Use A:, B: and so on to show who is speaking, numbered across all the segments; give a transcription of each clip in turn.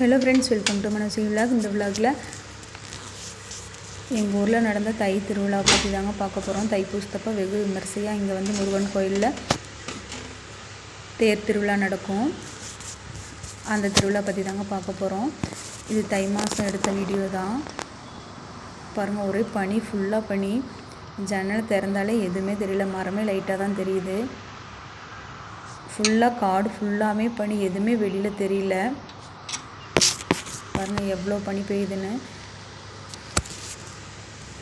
A: Hello friends welcome to Manasi vlog இந்த விலாகில் எங்கள் ஊரில் நடந்த தை திருவிழா பற்றி தாங்க பார்க்க போகிறோம் தைப்பூசத்தப்போ வெகு விமரிசையாக இங்கே வந்து முருகன் கோயிலில் தேர் திருவிழா நடக்கும். அந்த திருவிழா பற்றி தாங்க பார்க்க போகிறோம் இது தை மாதம் எடுத்த வீடியோ தான். பாருங்கள் ஒரே பனி ஃபுல்லாக பனி. ஜன்னல் திறந்தாலே எதுவுமே தெரியல. மரமே லைட்டாக தான் தெரியுது. ஃபுல்லாக காடு ஃபுல்லாமே பனி. எதுவுமே வெளியில் தெரியல. பாருங்கள் எவ்வளோ பனி பெய்யுதுன்னு.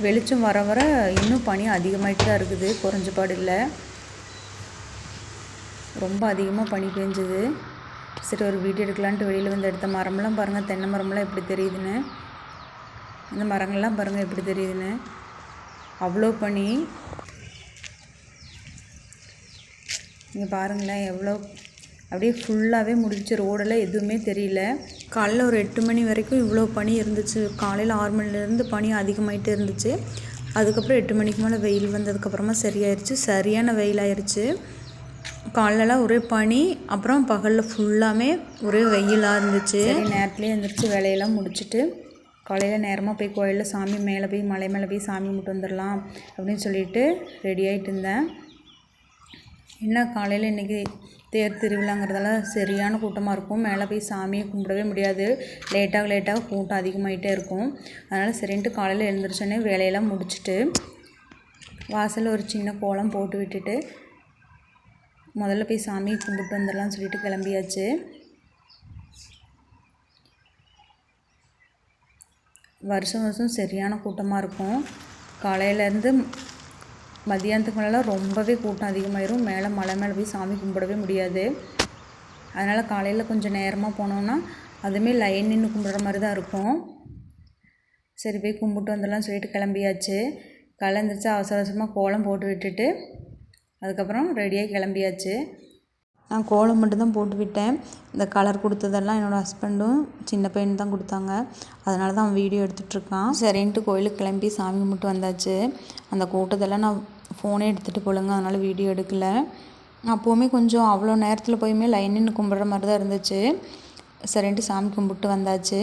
A: வெளிச்சம் வர வர இன்னும் பனி அதிகமாகிட்டு தான் இருக்குது குறைஞ்சபாடு இல்லை. ரொம்ப அதிகமாக பனி பெஞ்சுது. சரி ஒரு வீடியோ எடுக்கலான்ட்டு வெளியில் வந்து எடுத்த மரம்லாம் பாருங்கள் தென்னை மரம்லாம் எப்படி தெரியுதுன்னு. இந்த மரங்கள்லாம் பாருங்கள் எப்படி தெரியுதுன்னு. அவ்வளோ பனி. இங்கே பாருங்களேன் எவ்வளோ அப்படியே ஃபுல்லாகவே முடிச்சு ரோடெல்லாம் எதுவுமே தெரியல. காலையில் ஒரு எட்டு மணி வரைக்கும் இவ்வளோ பனி இருந்துச்சு. காலையில் ஆறு மணிலேருந்து பனி அதிகமாகிட்டே இருந்துச்சு. அதுக்கப்புறம் எட்டு மணிக்கு மேலே வெயில் வந்ததுக்கப்புறமா சரியாயிருச்சு. சரியான வெயில் ஆயிடுச்சு காலைலலாம் ஒரே பனி அப்புறம் பகலில் ஃபுல்லாமே ஒரே வெயிலாக இருந்துச்சு. நேரத்துலேயே எழுந்திரிச்சு வேலையெல்லாம் முடிச்சுட்டு காலையில் நேரமாக போய் கோயிலில் சாமி மேலே போய் மலை மேலே போய் சாமி கும்பிட்டு வந்துடலாம் அப்படின்னு சொல்லிட்டு ரெடி ஆகிட்டு இருந்தேன். என்ன காலையில் இன்றைக்கி தேர் திருவிழாங்கிறதால சரியான கூட்டமாக இருக்கும். மேலே போய் சாமியை கும்பிடவே முடியாது. லேட்டாக லேட்டாக கூட்டம் அதிகமாகிட்டே இருக்கும். அதனால் சரின்ட்டு காலையில் எழுந்திரிச்சோன்னே வேலையெல்லாம் முடிச்சுட்டு வாசலில் ஒரு சின்ன கோலம் போட்டு விட்டுட்டு முதல்ல போய் சாமியை கும்பிட்டு வந்துடலாம்னு சொல்லிட்டு கிளம்பியாச்சு. வருஷம் வருஷம் சரியான கூட்டமாக இருக்கும். காலையிலேருந்து மதியானத்துக்கு மேலாம் ரொம்பவே கூட்டம் அதிகமாயிரும். மேலே மலை மேலே போய் சாமி கும்பிடவே முடியாது. அதனால் காலையில் கொஞ்சம் நேரமாக போனோன்னா அதுவுமே லைன் நின்று கும்பிட்ற மாதிரி தான் இருக்கும். சரி போய் கும்பிட்டு வந்துடலாம் சொல்லிட்டு கிளம்பியாச்சு. கலந்துருச்சு அவசர அவசரமாக கோலம் போட்டு விட்டுட்டு அதுக்கப்புறம் ரெடியாக கிளம்பியாச்சு. நான் கோலம் மட்டும்தான் போட்டு விட்டேன். இந்த கலர் கொடுத்ததெல்லாம் என்னோடய ஹஸ்பண்டும் சின்ன பையன் தான் கொடுத்தாங்க. அதனால தான் அவன் வீடியோ எடுத்துகிட்ருக்கான் சரின்ட்டு கோயிலுக்கு கிளம்பி சாமி கும்பிட்டு வந்தாச்சு. அந்த கூட்டத்தெல்லாம் நான் ஃபோனே எடுத்துகிட்டு போலங்க. அதனால் வீடியோ எடுக்கலை. அப்போவுமே கொஞ்சம் அவ்வளோ நேரத்தில் போயுமே லைன் நின்று கும்பிட்ற மாதிரி தான் இருந்துச்சு சரின்ட்டு சாமி கும்பிட்டு வந்தாச்சு.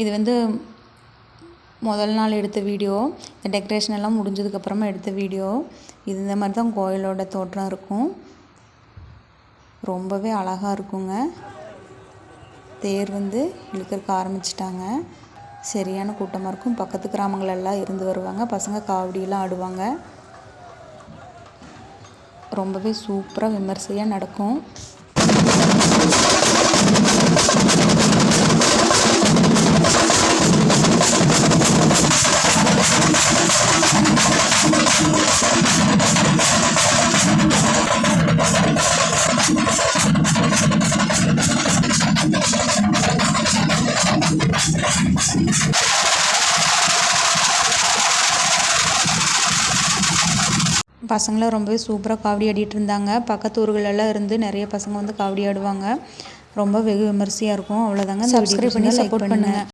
A: இது வந்து முதல் நாள் எடுத்த வீடியோ இந்த டெக்கரேஷன் எல்லாம் முடிஞ்சதுக்கப்புறமா எடுத்த வீடியோ இது இந்த மாதிரி தான் கோயிலோட தோற்றம் இருக்கும். ரொம்பவே அழகாக இருக்குங்க. தேர் வந்து இழுக்கிறக்க ஆரம்பிச்சிட்டாங்க. சரியான கூட்டமாக இருக்கும். பக்கத்து கிராமங்களெல்லாம் இருந்து வருவாங்க. பசங்க காவடியெல்லாம் ஆடுவாங்க. ரொம்பவே சூப்பராக விமர்சையாக நடக்கும். பசங்களாம் ரொம்பவே சூப்பராக காவடி ஆடிட்டு இருந்தாங்க. பக்கத்து ஊர்களெல்லாம் இருந்து நிறைய பசங்க வந்து காவடி ஆடுவாங்க. ரொம்ப வெகு விமர்சையாக இருக்கும். அவ்வளோதாங்க சப்ஸ்கிரைப் பண்ணி சப்போர்ட் பண்ணுங்கள்